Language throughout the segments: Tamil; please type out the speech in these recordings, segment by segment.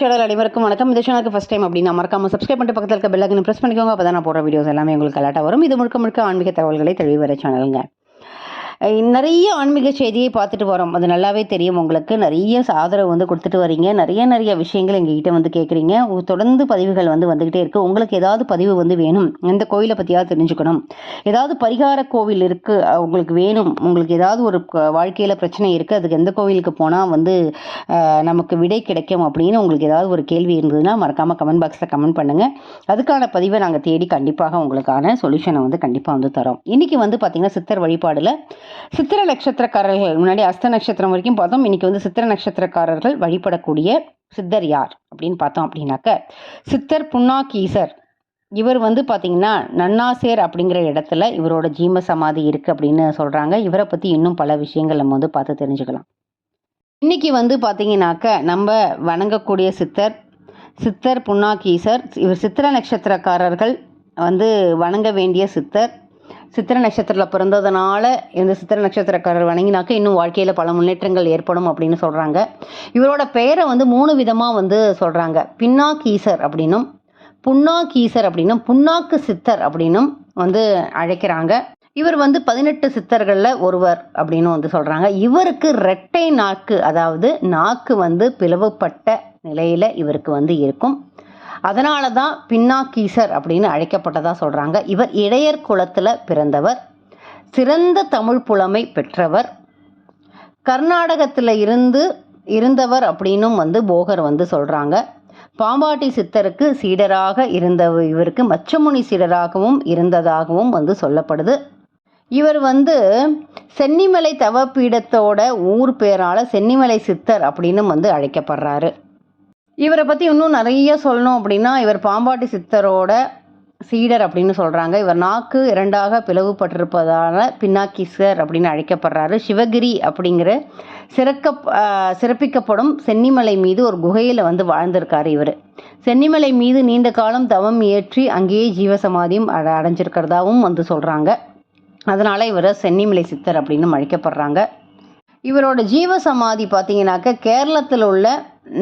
சேனல் அனைவருக்கும் வணக்கம். இந்த சேனலுக்கு ஃபஸ்ட் டைம் அப்படின்னா மறக்காம சப்ஸ்கிரைப் பண்ணிட்டு பக்கத்தில் இருக்க பெல்லைக்கன் ப்ரெஸ் பண்ணிக்கோங்க. அப்போ தான் நான் போடுற வீடியோஸ் எல்லாமே உங்களுக்கு கலாட்டாக வரும். இது முழுக்க முழுக்க ஆன்மீக தகவல்களை தெளிவு வர சேனலுங்க நிறைய ஆன்மீக செய்தியை பார்த்துட்டு வரோம். அது நல்லாவே தெரியும் உங்களுக்கு. நிறைய ஆதரவு வந்து கொடுத்துட்டு வரீங்க. நிறைய நிறைய விஷயங்கள் எங்ககிட்ட வந்து கேட்குறீங்க. தொடர்ந்து பதிவுகள் வந்து வந்துக்கிட்டே இருக்கு. உங்களுக்கு ஏதாவது பதிவு வந்து வேணும். எந்த கோயிலை பற்றியாவது தெரிஞ்சுக்கணும். ஏதாவது பரிகார கோவில் இருக்குது உங்களுக்கு வேணும். உங்களுக்கு ஏதாவது ஒரு வாழ்க்கையில் பிரச்சனை இருக்குது அதுக்கு எந்த கோவிலுக்கு போனால் வந்து நமக்கு விடை கிடைக்கும் அப்படின்னு உங்களுக்கு ஏதாவது ஒரு கேள்வி இருந்ததுன்னா மறக்காமல் கமெண்ட் பாக்ஸில் கமெண்ட் பண்ணுங்கள் அதுக்கான பதிவை நாங்கள் தேடி கண்டிப்பாக உங்களுக்கான சொல்யூஷனை வந்து கண்டிப்பாக வந்து தரோம். இன்றைக்கி வந்து பார்த்திங்கன்னா சித்தர் வழிபாடில் சித்திர நட்சத்திரக்காரர்கள் முன்னாடி அஸ்த நட்சத்திரம் வரைக்கும் பார்த்தோம். இன்னைக்கு வந்து சித்திர நட்சத்திரக்காரர்கள் வழிபடக்கூடிய சித்தர் யார் அப்படின்னு பார்த்தோம் அப்படின்னாக்க சித்தர் புன்னாக்கீசர் இவர் வந்து பார்த்தீங்கன்னா நன்னாசேர் அப்படிங்கிற இடத்துல இவரோட ஜீம சமாதி இருக்குது அப்படின்னு சொல்கிறாங்க இவரை பற்றி இன்னும் பல விஷயங்கள் நம்ம வந்து பார்த்து தெரிஞ்சுக்கலாம். இன்றைக்கி வந்து பார்த்தீங்கன்னாக்க நம்ம வணங்கக்கூடிய சித்தர் சித்தர் புன்னாக்கீசர் இவர் சித்திர நட்சத்திரக்காரர்கள் வந்து வணங்க வேண்டிய சித்தர் சித்திர நட்சத்திரத்தில் பிறந்ததுனால இந்த சித்திர நட்சத்திரக்காரர் வணங்கினாக்க இன்னும் வாழ்க்கையில் பல முன்னேற்றங்கள் ஏற்படும் அப்படின்னு சொல்கிறாங்க இவரோட பெயரை வந்து மூணு விதமாக வந்து சொல்கிறாங்க பின்னாக்கீசர் அப்படின்னும் புண்ணாக்கீசர் அப்படின்னும் புன்னாக்கு சித்தர் அப்படின்னும் வந்து அழைக்கிறாங்க. இவர் வந்து பதினெட்டு சித்தர்களில் ஒருவர் அப்படின்னு வந்து சொல்கிறாங்க இவருக்கு ரெட்டை நாக்கு அதாவது நாக்கு வந்து பிளவுபட்ட நிலையில் இவருக்கு வந்து இருக்கும். அதனால தான் பின்னாக்கீசர் அப்படின்னு அழைக்கப்பட்டதா சொல்கிறாங்க இவர் இடையர் குலத்தில் பிறந்தவர். சிறந்த தமிழ் புலமை பெற்றவர். கர்நாடகத்தில் இருந்து இருந்தவர் அப்படின்னும் வந்து போகர் வந்து சொல்கிறாங்க பாம்பாட்டி சித்தருக்கு சீடராக இருந்த இவருக்கு மச்சமுனி சீடராகவும் இருந்ததாகவும் வந்து சொல்லப்படுது. இவர் வந்து சென்னிமலை தவப்பீடத்தோட ஊர் பேரால சென்னிமலை சித்தர் அப்படின்னு வந்து அழைக்கப்படுறாரு. இவரை பற்றி இன்னும் நிறைய சொல்லணும் அப்படின்னா இவர் பாம்பாட்டி சித்தரோட சீடர் அப்படின்னு சொல்கிறாங்க இவர் நாக்கு இரண்டாக பிளவுபட்டிருப்பதால் பின்னாக்கிசர் அப்படின்னு அழைக்கப்படுறாரு. சிவகிரி அப்படிங்கிற சிறக்க சிறப்பிக்கப்படும் சென்னிமலை மீது ஒரு குகையில் வந்து வாழ்ந்திருக்காரு இவர். சென்னிமலை மீது நீண்ட காலம் தவம் இயற்றி அங்கேயே ஜீவசமாதியும் அட அடைஞ்சிருக்கிறதாவும் வந்து சொல்கிறாங்க அதனால் இவரை சென்னிமலை சித்தர் அப்படின்னு அழைக்கப்படுறாங்க. இவரோட ஜீவ சமாதி பார்த்தீங்கன்னாக்க கேரளத்தில் உள்ள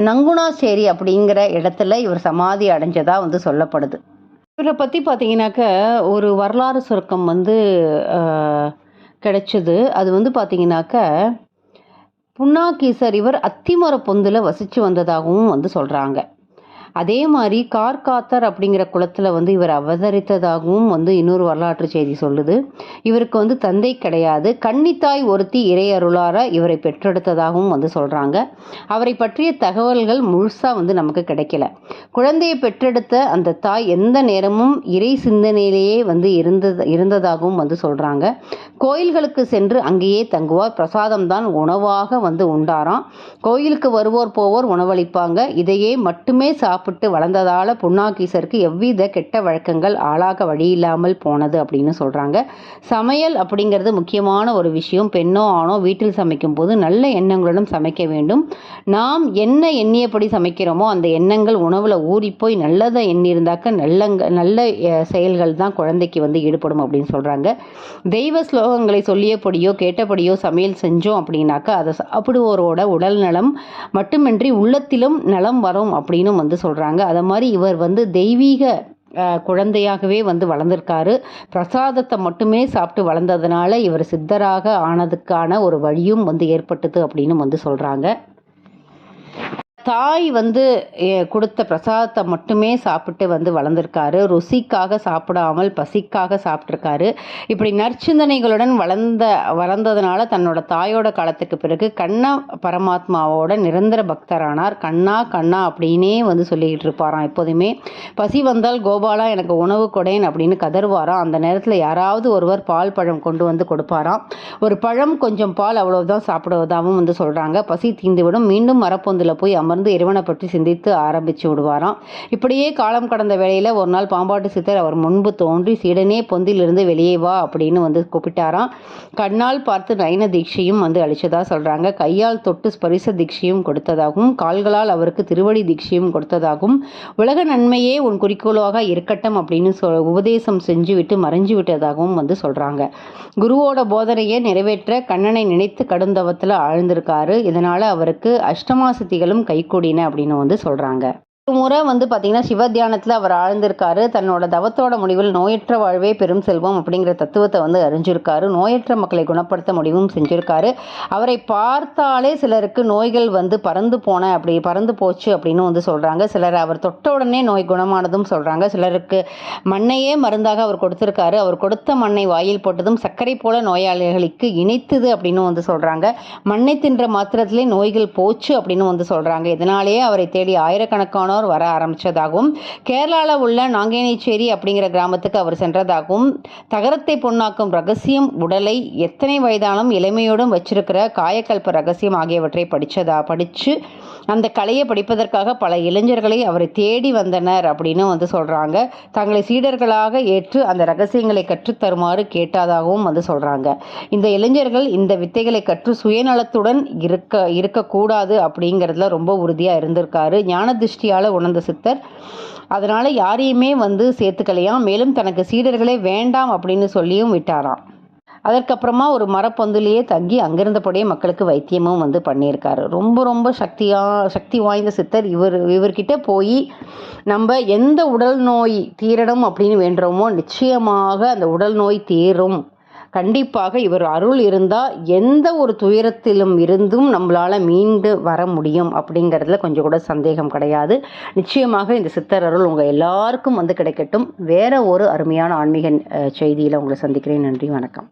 நங்குனாசேரி அப்படிங்கிற இடத்துல இவர் சமாதி அடைஞ்சதாக வந்து சொல்லப்படுது. இவரை பற்றி பார்த்தீங்கன்னாக்க ஒரு வரலாறு சுருக்கம் வந்து கிடைச்சது. அது வந்து பார்த்தீங்கன்னாக்க புன்னாக்கீசர் இவர் அத்திமர பொந்தில் வசித்து வந்ததாகவும் வந்து சொல்கிறாங்க அதே மாதிரி கார்காத்தர் அப்படிங்கிற குளத்தில் வந்து இவர் அவதரித்ததாகவும் வந்து இன்னொரு வரலாற்று செய்தி சொல்லுது. இவருக்கு வந்து தந்தை கிடையாது. கன்னித்தாய் ஒருத்தி இறையருளார இவரை பெற்றெடுத்ததாகவும் வந்து சொல்கிறாங்க அவரை பற்றிய தகவல்கள் முழுசாக வந்து நமக்கு கிடைக்கல. குழந்தையை பெற்றெடுத்த அந்த தாய் எந்த நேரமும் இறை சிந்தனையிலேயே வந்து இருந்தது இருந்ததாகவும் வந்து சொல்கிறாங்க கோயில்களுக்கு சென்று அங்கேயே தங்குவார். பிரசாதம் தான் உணவாக வந்து உண்டாராம். கோயிலுக்கு வருவோர் போவோர் உணவளிப்பாங்க. இதையே மட்டுமே சாப்பிட்டு வளர்ந்ததால் புண்ணாக்கீசருக்கு எவ்வித கெட்ட வழக்கங்கள் ஆளாக வழியில்லாமல் போனது அப்படின்னு சொல்கிறாங்க சமையல் அப்படிங்கிறது முக்கியமான ஒரு விஷயம். பெண்ணோ ஆணோ வீட்டில் சமைக்கும் போது நல்ல எண்ணங்களுடன் சமைக்க வேண்டும். நாம் என்ன எண்ணியபடி சமைக்கிறோமோ அந்த எண்ணங்கள் உணவில் ஊறிப்போய் நல்லதை எண்ணியிருந்தாக்க நல்லங்க நல்ல செயல்கள் தான் குழந்தைக்கு வந்து ஈடுபடும் அப்படின்னு சொல்கிறாங்க தெய்வ ஸ்லோகங்களை சொல்லியபடியோ கேட்டபடியோ சமையல் செஞ்சோம் அப்படின்னாக்கா அதை சாப்பிடுவோரோட உடல் நலம் மட்டுமின்றி உள்ளத்திலும் நலம் வரும் அப்படின்னு வந்து சொல்கிறாங்க சொல்கிறாங்க அதை மாதிரி இவர் வந்து தெய்வீக குழந்தையாகவே வந்து வளர்ந்திருக்காரு. பிரசாதத்தை மட்டுமே சாப்பிட்டு வளர்ந்ததுனால இவர் சித்தராக ஆனதுக்கான ஒரு வழியும் வந்து ஏற்பட்டது அப்படின்னு வந்து சொல்கிறாங்க தாய் வந்து கொடுத்த பிரசாதத்தை மட்டுமே சாப்பிட்டு வந்து வளர்ந்துருக்காரு. ருசிக்காக சாப்பிடாமல் பசிக்காக சாப்பிட்ருக்காரு இப்படி நற்சிந்தனைகளுடன் வளர்ந்த வளர்ந்ததுனால தன்னோட தாயோட காலத்துக்கு பிறகு கண்ணா பரமாத்மாவோட நிரந்தர பக்தரானார். கண்ணா கண்ணா அப்படின்னே வந்து சொல்லிக்கிட்டு இருப்பாராம் எப்போதுமே. பசி வந்தால் கோபாலா எனக்கு உணவு கொடேன் அப்படின்னு கதறுவாராம். அந்த நேரத்தில் யாராவது ஒருவர் பால் பழம் கொண்டு வந்து கொடுப்பாராம். ஒரு பழம் கொஞ்சம் பால் அவ்வளவுதான் சாப்பிடுவதாகவும் வந்து சொல்கிறாங்க பசி தீந்துவிடும் மீண்டும் மரப்பொந்தில் போய் அமர்ந்து இறைவனை பற்றி சிந்தித்து ஆரம்பித்து விடுவாராம். இப்படியே காலம் கடந்த வேளையில் ஒரு நாள் பாம்பாட்டு சித்தர் அவர் முன்பு தோன்றி சீடனே பொந்திலிருந்து வெளியே வா அப்படின்னு வந்து கூப்பிட்டாராம். கண்ணால் பார்த்து நயன தீட்சையும் வந்து அளித்ததாக சொல்கிறாங்க கையால் தொட்டு ஸ்பரிச தீட்சையும் கொடுத்ததாகவும் கால்களால் அவருக்கு திருவடி தீட்சையும் கொடுத்ததாகவும் உலக நன்மையே உன் குறிக்கோளாக இருக்கட்டும் அப்படின்னு சொ உபதேசம் செஞ்சு விட்டு மறைஞ்சு விட்டதாகவும் வந்து சொல்கிறாங்க குருவோட போதனையை நிறைவேற்ற கண்ணனை நினைத்து கடும் தவத்தில் ஆழ்ந்திருக்காரு. இதனால் அவருக்கு அஷ்டமா சித்திகளும் கை கைக்கூடின அப்படின்னு வந்து சொல்கிறாங்க ஒரு முறை வந்து பார்த்தீங்கன்னா சிவ தியானத்தில் அவர் ஆழ்ந்திருக்காரு. தன்னோட தவத்தோட முடிவில் நோயற்ற வாழ்வே பெரும் செல்வம் அப்படிங்கிற தத்துவத்தை வந்து அறிஞ்சிருக்காரு. நோயற்ற மக்களை குணப்படுத்த முடிவும் செஞ்சிருக்காரு. அவரை பார்த்தாலே சிலருக்கு நோய்கள் வந்து பறந்து போன அப்படி பறந்து போச்சு அப்படின்னு வந்து சொல்கிறாங்க சிலர் அவர் தொட்ட உடனே நோய் குணமானதும் சொல்கிறாங்க சிலருக்கு மண்ணையே மருந்தாக அவர் கொடுத்துருக்காரு. அவர் கொடுத்த மண்ணை வாயில் போட்டதும் சர்க்கரை போல நோயாளிகளுக்கு இணைத்தது அப்படின்னு வந்து சொல்கிறாங்க மண்ணை தின்ற மாத்திரத்திலே நோய்கள் போச்சு அப்படின்னு வந்து சொல்கிறாங்க இதனாலேயே அவரை தேடி ஆயிரக்கணக்கானோர் வர ஆரம்பித்ததாகவும் கேரளாவில் உள்ள நாங்கேனிச்சேரி அப்படிங்கிற கிராமத்துக்கு அவர் சென்றதாகவும் தகரத்தை பொன்னாக்கும் ரகசியம் உடலை எத்தனை வயதானும் இளமையோடும் வச்சிருக்கிற காயக்கல்ப ரகசியம் ஆகியவற்றை படித்ததா படித்து அந்த கலையை படிப்பதற்காக பல இளைஞர்களை அவரை தேடி வந்தனர் அப்படின்னு வந்து சொல்கிறாங்க தங்களை சீடர்களாக ஏற்று அந்த ரகசியங்களை கற்றுத்தருமாறு கேட்டதாகவும் வந்து சொல்கிறாங்க இந்த இளைஞர்கள் இந்த வித்தைகளை கற்று சுயநலத்துடன் இருக்க இருக்கக்கூடாது அப்படிங்கிறதுல ரொம்ப உறுதியாக இருந்திருக்காரு. ஞான திருஷ்டியால் உணர்ந்த சித்தர். அதனால் யாரையுமே வந்து சேர்த்துக்கலையாம் மேலும் தனக்கு சீடர்களே வேண்டாம் அப்படின்னு சொல்லியும் விட்டாராம். அதற்கப்புறமா ஒரு மரப்பொந்துலேயே தங்கி அங்கிருந்தபடியே மக்களுக்கு வைத்தியமும் வந்து பண்ணியிருக்காரு. ரொம்ப ரொம்ப சக்தியா சக்தி வாய்ந்த சித்தர் இவர் இவர்கிட்ட போய் நம்ம எந்த உடல் நோய் தீரணும் அப்படின்னு வேண்டுறோமோ நிச்சயமாக அந்த உடல் நோய் தீரும். கண்டிப்பாக இவர் அருள் இருந்தால் எந்த ஒரு துயரத்திலும் இருந்தும் நம்மளால் மீண்டு வர முடியும் அப்படிங்கிறதுல கொஞ்சம் கூட சந்தேகம் கிடையாது. நிச்சயமாக இந்த சித்தர் அருள் உங்கள் எல்லாருக்கும் வந்து கிடைக்கட்டும். வேற ஒரு அருமையான ஆன்மீக செய்தியில் உங்களை சந்திக்கிறேன். நன்றி வணக்கம்.